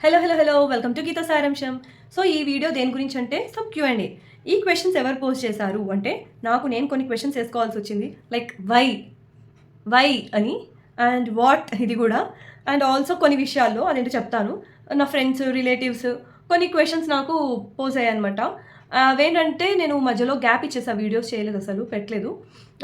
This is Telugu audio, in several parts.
Hello hello hello welcome to Geetha సారాంశం సో ఈ వీడియో దేని గురించి అంటే సమ్ క్యూ అండ్ ఈ క్వశ్చన్స్ ఎవరు పోస్ట్ చేశారు అంటే నాకు నేను కొన్ని క్వశ్చన్స్ వేసుకోవాల్సి వచ్చింది. లైక్ వై వై అని అండ్ వాట్ ఇది కూడా. అండ్ ఆల్సో కొన్ని విషయాల్లో అదేంటో చెప్తాను. నా ఫ్రెండ్స్ రిలేటివ్స్ కొన్ని క్వశ్చన్స్ నాకు పోజ్ అయ్యాయి అనమాట uh, అవేంటంటే నేను మధ్యలో గ్యాప్ ఇచ్చేసా వీడియోస్ చేయలేదు అసలు పెట్టలేదు.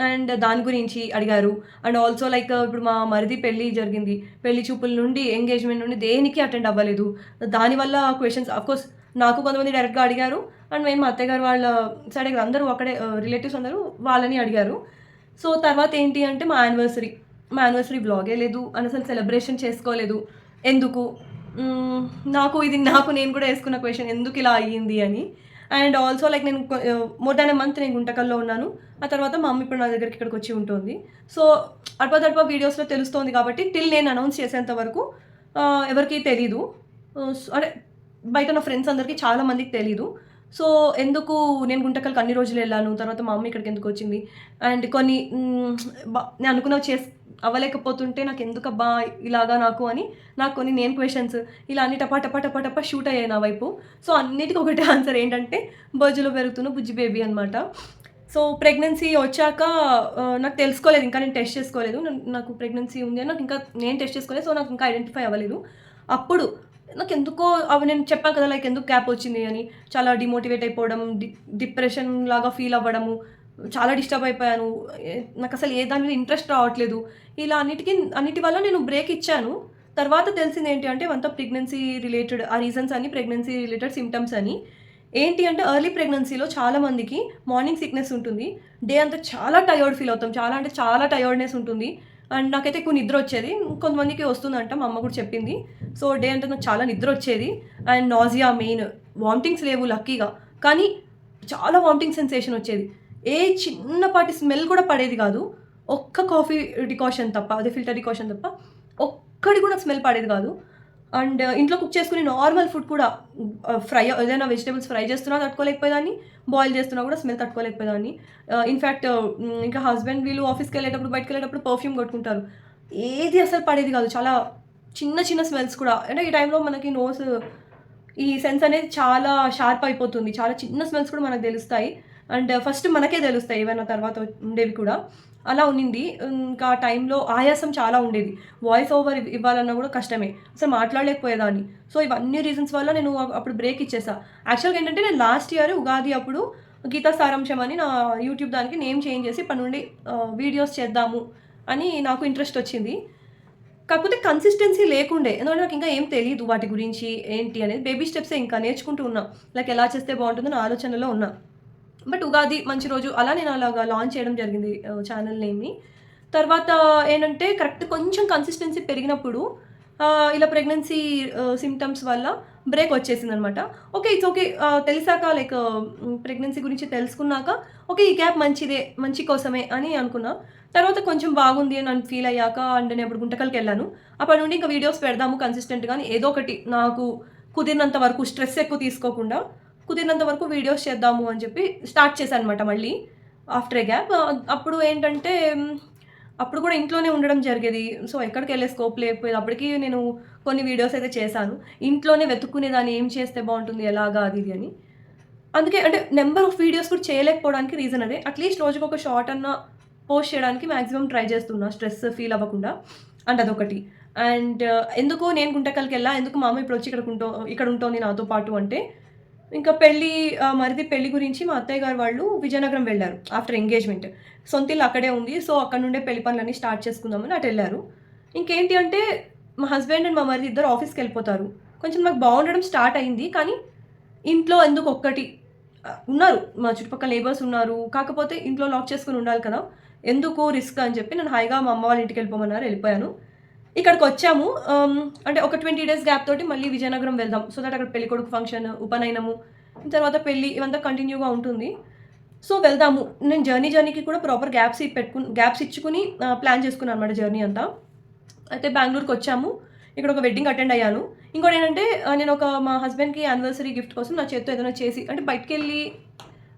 అండ్ దాని గురించి అడిగారు. అండ్ ఆల్సో లైక్ ఇప్పుడు మా మరిది పెళ్ళి జరిగింది. పెళ్ళి చూపుల నుండి ఎంగేజ్మెంట్ నుండి దేనికి అటెండ్ అవ్వలేదు. దానివల్ల క్వశ్చన్స్ అఫ్కోర్స్ నాకు కొంతమంది డైరెక్ట్గా అడిగారు. అండ్ మేము మా అత్తయ్య గారు వాళ్ళ సైడ్ అందరూ అక్కడే రిలేటివ్స్ uh, అందరూ వాళ్ళని అడిగారు. సో తర్వాత ఏంటి అంటే మా యానివర్సరీ మా యానివర్సరీ బ్లాగే లేదు. అని అసలు సెలబ్రేషన్ చేసుకోలేదు. ఎందుకు? నాకు ఇది నాకు నేను కూడా వేసుకున్న క్వశ్చన్ ఎందుకు ఇలా అయ్యింది అని. అండ్ ఆల్సో లైక్ నేను మోర్ దాన్ ఎ మంత్ నేను గుంటకల్లో ఉన్నాను. ఆ తర్వాత మా అమ్మ ఇప్పుడు నా దగ్గరికి ఇక్కడికి వచ్చి ఉంటుంది. సో అడప వీడియోస్లో తెలుస్తోంది కాబట్టి టిల్ నేను అనౌన్స్ చేసేంత వరకు ఎవరికి ఎవరికీ తెలీదు. Uh, అంటే బయట నా ఫ్రెండ్స్ అందరికీ చాలా మందికి తెలీదు. సో ఎందుకు నేను గుంటకల్కి అన్ని రోజులు వెళ్ళాను? తర్వాత మా అమ్మ ఇక్కడికి ఎందుకు వచ్చింది? అండ్ కొన్ని నేను అనుకున్నవి చేసి అవ్వలేకపోతుంటే నాకు ఎందుకు అబ్బా ఇలాగా నాకు అని నాకు కొన్ని నేను క్వశ్చన్స్ ఇలా అన్ని టపా టపా టపా టపా షూట్ అయ్యాయి నా వైపు. సో అన్నిటికీ ఒకటే ఆన్సర్ ఏంటంటే బొజ్జులో పెరుగుతున్న బుజ్జి బేబీ అనమాట సో ప్రెగ్నెన్సీ వచ్చాక నాకు తెలుసుకోలేదు ఇంకా నేను టెస్ట్ చేసుకోలేదు. నాకు ప్రెగ్నెన్సీ ఉంది అని నాకు ఇంకా నేను టెస్ట్ చేసుకోలేదు సో నాకు ఇంకా ఐడెంటిఫై అవ్వలేదు. అప్పుడు నాకు ఎందుకో అవి నేను చెప్పాను కదా లైక్ ఎందుకు క్యాప్ వచ్చింది అని. చాలా డిమోటివేట్ అయిపోవడం డి డిప్రెషన్ లాగా ఫీల్ అవ్వడము చాలా డిస్టర్బ్ అయిపోయాను. నాకు అసలు ఏ దాని మీద ఇంట్రెస్ట్ రావట్లేదు. ఇలా అన్నిటికీ అన్నిటి వల్ల నేను బ్రేక్ ఇచ్చాను. తర్వాత తెలిసింది ఏంటి అంటే అంతా ప్రెగ్నెన్సీ రిలేటెడ్ ఆ రీజన్స్ అని ప్రెగ్నెన్సీ రిలేటెడ్ సిమ్టమ్స్ అని. ఏంటి అంటే ఎర్లీ ప్రెగ్నెన్సీలో చాలా మందికి మార్నింగ్ సిక్నెస్ ఉంటుంది. డే అంతా చాలా టయర్డ్ ఫీల్ అవుతాం. చాలా అంటే చాలా టయర్డ్నెస్ ఉంటుంది. అండ్ నాకైతే ఎక్కువ నిద్ర వచ్చేది. కొంతమందికి వస్తుందంట మా అమ్మ కూడా చెప్పింది. సో డే అంటే నాకు చాలా నిద్ర వచ్చేది. అండ్ నాజియా మెయిన్ వామిటింగ్స్ లేవు లక్కీగా. కానీ చాలా వామిటింగ్ సెన్సేషన్ వచ్చేది. ఏ చిన్నపాటి స్మెల్ కూడా పడేది కాదు. ఒక్క కాఫీ డికాషన్ తప్ప అదే ఫిల్టర్ డికాషన్ తప్ప ఒక్కడి కూడా స్మెల్ పడేది కాదు. అండ్ ఇంట్లో కుక్ చేసుకుని నార్మల్ ఫుడ్ కూడా ఫ్రై ఏదైనా వెజిటేబుల్స్ ఫ్రై చేస్తున్నా తట్టుకోలేకపోయేదాన్ని బాయిల్ చేస్తున్నా కూడా స్మెల్ తట్టుకోలేకపోయేదాన్ని. ఇన్ఫ్యాక్ట్ ఇంకా హస్బెండ్ వీళ్ళు ఆఫీస్కి వెళ్ళేటప్పుడు బయటకు వెళ్ళేటప్పుడు పర్ఫ్యూమ్ కొట్టుకుంటారు. ఏది అసలు పడేది కాదు. చాలా చిన్న చిన్న స్మెల్స్ కూడా. అంటే ఈ టైంలో మనకి నోస్ ఈ సెన్స్ అనేది చాలా షార్ప్ అయిపోతుంది. చాలా చిన్న స్మెల్స్ కూడా మనకు తెలుస్తాయి. అండ్ ఫస్ట్ మనకే తెలుస్తాయి ఏమైనా తర్వాత ఉండేవి కూడా. అలా ఉన్నింది ఇంకా ఆ టైంలో ఆయాసం చాలా ఉండేది. వాయిస్ ఓవర్ ఇవ్వాలన్నా కూడా కష్టమే. అసలు మాట్లాడలేకపోయేదాన్ని. సో ఇవన్నీ రీజన్స్ వల్ల నేను అప్పుడు బ్రేక్ ఇచ్చేసా. యాక్చువల్గా ఏంటంటే నేను లాస్ట్ ఇయర్ ఉగాది అప్పుడు గీతా సారాంశం అని నా యూట్యూబ్ దానికి నేమ్ చేంజ్ చేసి ఇప్పటి నుండి వీడియోస్ చేద్దాము అని నాకు ఇంట్రెస్ట్ వచ్చింది. కాకపోతే కన్సిస్టెన్సీ లేకుండే. ఎందుకంటే నాకు ఇంకా ఏం తెలియదు వాటి గురించి ఏంటి అనేది. బేబీ స్టెప్సే ఇంకా నేర్చుకుంటూ ఉన్నా. లైక్ ఎలా చేస్తే బాగుంటుందో నా ఆలోచనలో ఉన్నా. బట్ ఉగాది మంచి రోజు అలా నేను అలాగా లాంచ్ చేయడం జరిగింది ఛానల్ నేమ్ని. తర్వాత ఏంటంటే కరెక్ట్ కొంచెం కన్సిస్టెన్సీ పెరిగినప్పుడు ఇలా ప్రెగ్నెన్సీ సిమ్టమ్స్ వల్ల బ్రేక్ వచ్చేసింది అనమాట ఓకే ఇట్స్ ఓకే తెలిసాక లైక్ ప్రెగ్నెన్సీ గురించి తెలుసుకున్నాక ఓకే ఈ గ్యాప్ మంచిదే మంచి కోసమే అని అనుకున్నా. తర్వాత కొంచెం బాగుంది అని నన్ను ఫీల్ అయ్యాక అండ్ నేను ఇప్పుడు గుంటకల్కి వెళ్ళాను. అప్పటి నుండి ఇంకా వీడియోస్ పెడదాము కన్సిస్టెంట్గా ఏదో ఒకటి నాకు కుదిరినంత వరకు స్ట్రెస్ ఎక్కువ తీసుకోకుండా కుదిరినంత వరకు వీడియోస్ చేద్దాము అని చెప్పి స్టార్ట్ చేశాను అనమాట మళ్ళీ ఆఫ్టర్ ఏ గ్యాప్ అప్పుడు ఏంటంటే అప్పుడు కూడా ఇంట్లోనే ఉండడం జరిగేది. సో ఎక్కడికి వెళ్ళే స్కోప్ లేకపోయేది. అప్పటికి నేను కొన్ని వీడియోస్ అయితే చేశాను. ఇంట్లోనే వెతుక్కునేదాన్ని ఏం చేస్తే బాగుంటుంది ఎలాగా అది ఇది అని. అందుకే అంటే నెంబర్ ఆఫ్ వీడియోస్ కూడా చేయలేకపోవడానికి రీజన్ అదే. అట్లీస్ట్ రోజుకి ఒక షార్ట్ అన్న పోస్ట్ చేయడానికి మ్యాక్సిమం ట్రై చేస్తున్నా. స్ట్రెస్ ఫీల్ అవ్వకుండా. అండ్ అదొకటి. అండ్ ఎందుకు నేను గుంటకల్కి వెళ్ళా ఎందుకు మా అమ్మ ఇప్పుడు వచ్చి ఇక్కడ ఉంటో ఇక్కడ ఉంటుంది నాతో పాటు అంటే ఇంకా పెళ్ళి మరిది పెళ్ళి గురించి మా అత్తయ్య గారు వాళ్ళు విజయనగరం వెళ్ళారు ఆఫ్టర్ ఎంగేజ్మెంట్. సొంత ఇల్లు అక్కడే ఉంది. సో అక్కడ నుండే పెళ్ళి పనులన్నీ స్టార్ట్ చేసుకుందామని అటు వెళ్ళారు. ఇంకేంటి అంటే మా హస్బెండ్ అండ్ మా మరిది ఇద్దరు ఆఫీస్కి వెళ్ళిపోతారు. కొంచెం నాకు బాగుండడం స్టార్ట్ అయింది. కానీ ఇంట్లో ఎందుకు ఒక్కటి ఉన్నారు. మా చుట్టుపక్కల నేబర్స్ ఉన్నారు. కాకపోతే ఇంట్లో లాక్ చేసుకుని ఉండాలి కదా. ఎందుకు రిస్క్ అని చెప్పి నేను హాయిగా మా అమ్మ వాళ్ళ ఇంటికి వెళ్ళిపోమన్నారు వెళ్ళిపోయాను. ఇక్కడికి వచ్చాము um, అంటే ఒక ట్వంటీ డేస్ గ్యాప్ తోటి మళ్ళీ విజయనగరం వెళ్దాం. సో దట్ అక్కడ పెళ్ళి కొడుకు ఫంక్షన్ ఉపనయనము తర్వాత పెళ్ళి ఇవంతా కంటిన్యూగా ఉంటుంది. సో వెళ్దాము. నేను జర్నీ జర్నీకి కూడా ప్రాపర్ గ్యాప్స్ పెట్టుకుని గ్యాప్స్ ఇచ్చుకుని ప్లాన్ చేసుకున్నాను అనమాట జర్నీ అంతా. అయితే బెంగళూరుకి వచ్చాము ఇక్కడ ఒక వెడ్డింగ్ అటెండ్ అయ్యాను. ఇంకోటి ఏంటంటే నేను ఒక మా హస్బెండ్కి యానివర్సరీ గిఫ్ట్ కోసం నా చేత్తో ఏదైనా చేసి అంటే బయటికి వెళ్ళి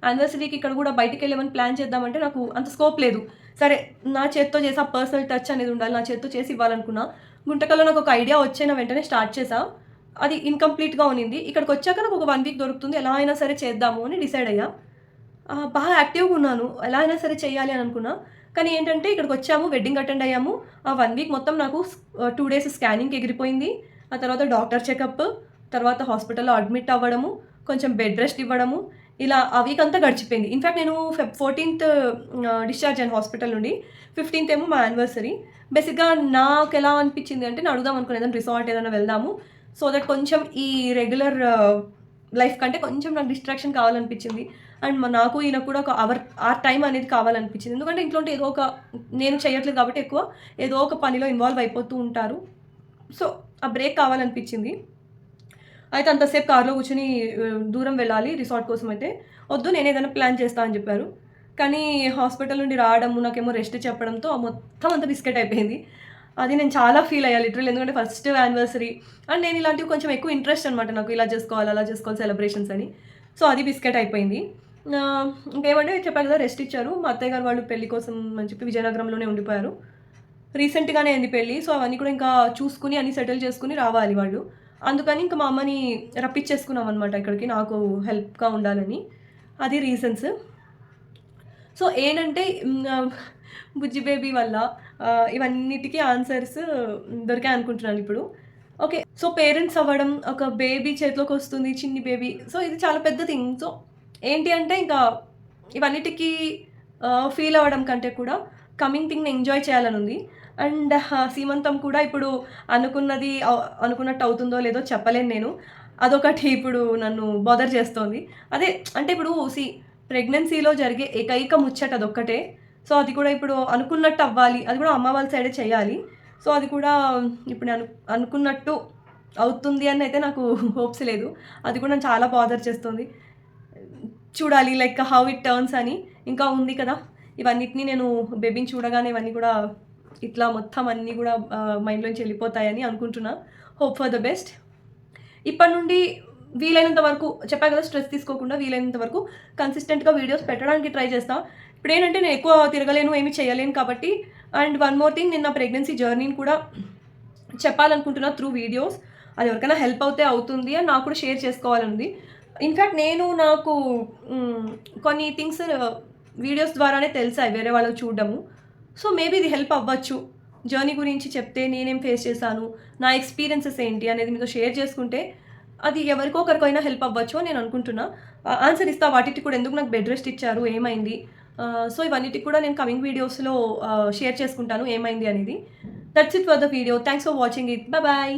యానివర్సరీకి ఇక్కడ కూడా బయటికి వెళ్ళేమని ప్లాన్ చేద్దామంటే నాకు అంత స్కోప్ లేదు. సరే నా చేత్తో చేసి ఆ పర్సనల్ టచ్ అనేది ఉండాలి నా చేత్తో చేసి ఇవ్వాలనుకున్నా గుంటకల్లో నాకు ఒక ఐడియా వచ్చే వెంటనే స్టార్ట్ చేసా అది ఇన్‌కంప్లీట్‌గా ఉన్నింది. ఇక్కడికొచ్చాక నాకు ఒక వన్ వీక్ దొరుకుతుంది. ఎలా అయినా సరే చేద్దాము అని డిసైడ్ అయ్యా. బాగా యాక్టివ్‌గా ఉన్నాను. ఎలా అయినా సరే చేయాలి అని అనుకున్నా. కానీ ఏంటంటే ఇక్కడికి వచ్చాము వెడ్డింగ్ అటెండ్ అయ్యాము. ఆ వన్ వీక్ మొత్తం నాకు టూ డేస్ స్కానింగ్ ఎగిరిపోయింది. ఆ తర్వాత డాక్టర్ చెకప్, తర్వాత హాస్పిటల్‌లో అడ్మిట్ అవ్వడము, కొంచెం బెడ్ రెస్ట్ ఇవ్వడము. ఇలా ఆ వీక్ అంతా గడిచిపోయింది. ఇన్‌ఫాక్ట్ నేను ఫోర్టీన్త్ 14థ్ డిశ్చార్జ్ అయిన హాస్పిటల్ నుండి. 15థ్ ఏమో మా యానివర్సరీ. బేసిక్‌గా ఎలా అనిపించింది అంటే నేను అడుగుదాం అనుకున్నా ఏదైనా రిసార్ట్ ఏదైనా వెళ్దాము. సో దట్ కొంచెం ఈ రెగ్యులర్ లైఫ్ కంటే కొంచెం నాకు డిస్ట్రాక్షన్ కావాలనిపించింది. అండ్ నాకు ఈయన కూడా ఒక అవర్ ఆ టైం అనేది కావాలనిపించింది. ఎందుకంటే ఇంట్లో ఏదో ఒక నేను చేయట్లేదు కాబట్టి ఎక్కువ ఏదో ఒక పనిలో ఇన్వాల్వ్ అయిపోతూ ఉంటారు. సో ఆ బ్రేక్ కావాలనిపించింది. అయితే అంతసేపు కార్‌లో కూర్చొని దూరం వెళ్ళాలి రిసార్ట్ కోసం అయితే. వద్దు నేను ఏదైనా ప్లాన్ చేస్తా అని చెప్పారు. కానీ హాస్పిటల్ నుండి రావడము, నాకేమో రెస్ట్ చెప్పడంతో మొత్తం అంతా బిస్కెట్ అయిపోయింది. అది నేను చాలా ఫీల్ అయ్యా లిటరల్ ఎందుకంటే ఫస్ట్ యానివర్సరీ అండ్ నేను ఇలాంటివి కొంచెం ఎక్కువ ఇంట్రెస్ట్ అనమాట నాకు ఇలా చేసుకోవాలి, అలా చేసుకోవాలి సెలబ్రేషన్స్ అని. సో అది బిస్కెట్ అయిపోయింది. ఇంకేమంటే చెప్పాను కదా రెస్ట్ ఇచ్చారు. మా అత్తయ్య గారు వాళ్ళు పెళ్ళి కోసం అని చెప్పి విజయనగరంలోనే ఉండిపోయారు. రీసెంట్‌గానే అయింది పెళ్ళి. సో అవన్నీ కూడా ఇంకా చూసుకుని అన్ని సెటిల్ చేసుకుని రావాలి వాళ్ళు. అందుకని ఇంకా మా అమ్మని రప్పించేసుకున్నాం అనమాట ఇక్కడికి నాకు హెల్ప్‌గా ఉండాలని. అది రీజన్స్. సో ఏంటంటే బుజ్జి బేబీ వల్ల ఇవన్నిటికీ ఆన్సర్స్ దొరికాయి అనుకుంటున్నాను ఇప్పుడు. ఓకే. సో పేరెంట్స్ అవ్వడం, ఒక బేబీ చేతిలోకి వస్తుంది చిన్ని బేబీ. సో ఇది చాలా పెద్ద థింగ్. సో ఏంటి అంటే ఇంకా ఇవన్నిటికి ఫీల్ అవ్వడం కంటే కూడా కమింగ్ థింగ్‌ని ఎంజాయ్ చేయాలని ఉంది. అండ్ సీమంతం కూడా ఇప్పుడు అనుకున్నది అనుకున్నట్టు అవుతుందో లేదో చెప్పలేను నేను. అదొకటి ఇప్పుడు నన్ను బోదర్ చేస్తోంది. అదే అంటే ఇప్పుడు సీ ప్రెగ్నెన్సీలో జరిగే ఏకైక ముచ్చట అదొక్కటే. సో అది కూడా ఇప్పుడు అనుకున్నట్టు అవ్వాలి. అది కూడా అమ్మ వాళ్ళ సైడే చేయాలి. సో అది కూడా ఇప్పుడు నేను అనుకున్నట్టు అవుతుంది అని అయితే నాకు హోప్స్ లేదు. అది కూడా నన్ను చాలా బాదర్ చేస్తుంది. చూడాలి లైక్ హౌ ఇట్ టర్న్స్ అని. ఇంకా ఉంది కదా! ఇవన్నిటిని నేను బేబీని చూడగానే ఇవన్నీ కూడా ఇట్లా మొత్తం అన్నీ కూడా మైండ్‌లోంచి వెళ్ళిపోతాయని అనుకుంటున్నా. Hope for the best. ఇప్పటి నుండి వీలైనంత వరకు చెప్పా కదా! స్ట్రెస్ తీసుకోకుండా వీలైనంత వరకు కన్సిస్టెంట్‌గా వీడియోస్ పెట్టడానికి ట్రై చేస్తాను ఇప్పుడు ఏంటంటే నేను ఎక్కువ తిరగలేను, ఏమి చేయలేను కాబట్టి అండ్ వన్ మోర్ థింగ్ నేను నా ప్రెగ్నెన్సీ జర్నీని కూడా చెప్పాలనుకుంటున్నా త్రూ వీడియోస్. అది ఎవరికైనా హెల్ప్ అవుతే అవుతుంది అని నాకు కూడా షేర్ చేసుకోవాలనుంది ఇన్ఫ్యాక్ట్ నేను నాకు కొన్ని థింగ్స్ వీడియోస్ ద్వారానే తెలిసాయి వేరే వాళ్ళు చూడడము. సో మేబీ ఇది హెల్ప్ అవ్వచ్చు. జర్నీ గురించి చెప్తే నేనేం ఫేస్ చేశాను, నా ఎక్స్‌పీరియన్సెస్ ఏంటి అనేది మీతో షేర్ చేసుకుంటే అది ఎవరికో ఒకరికైనా హెల్ప్ అవ్వచ్చు అని నేను అనుకుంటున్నా. ఆన్సర్ ఇస్తా వాటికి కూడా ఎందుకు నాకు బెడ్ రెస్ట్ ఇచ్చారు, ఏమైంది? సో ఇవన్నిటికి కూడా నేను కమింగ్ వీడియోస్‌లో షేర్ చేసుకుంటాను ఏమైంది అనేది. That's it for the video. Thanks for watching it. Bye